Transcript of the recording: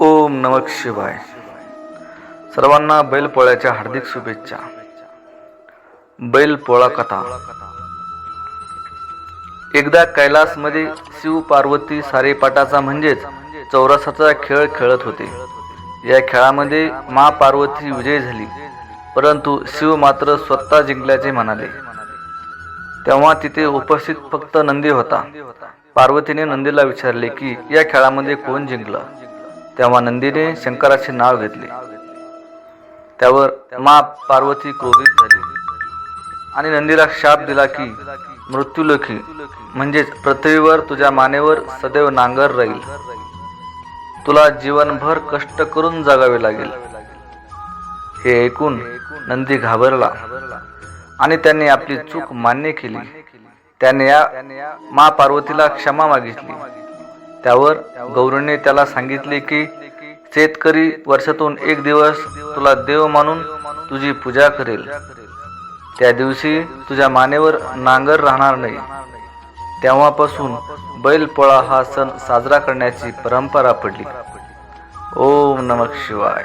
ओम नमः शिवाय. सर्वांना बैलपोळ्याच्या हार्दिक शुभेच्छा. बैलपोळा कथा. एकदा कैलासमध्ये शिव पार्वती सारेपाटाचा म्हणजेच चौरसाचा खेळ खेळत होते. या खेळामध्ये मा पार्वती विजयी झाली परंतु शिव मात्र स्वतः जिंकल्याचे म्हणाले. तेव्हा तिथे उपस्थित फक्त नंदी होता. पार्वतीने नंदीला विचारले की या खेळामध्ये कोण जिंकलं? तेव्हा नंदीने शंकराचे नाव घेतले. त्यावर मा पार्वती क्रोधित झाली. आणि नंदीला शाप दिला की मृत्यूलोखी म्हणजेच पृथ्वीवर तुझ्या मानेवर सदैव नांगर राहील. तुला जीवनभर कष्ट करून जगावे लागेल. हे ऐकून नंदी घाबरला. आणि त्यांनी आपली चूक मान्य केली. त्याने या मा पार्वतीला क्षमा मागितली. त्यावर गौरीने त्याला सांगितले की शेतकरी वर्षातून एक दिवस तुला देव मानून तुझी पूजा करेल. त्या दिवशी तुझ्या मानेवर नांगर राहणार नाही. तेव्हापासून बैलपोळा हा सण साजरा करण्याची परंपरा पडली. ओम नमः शिवाय.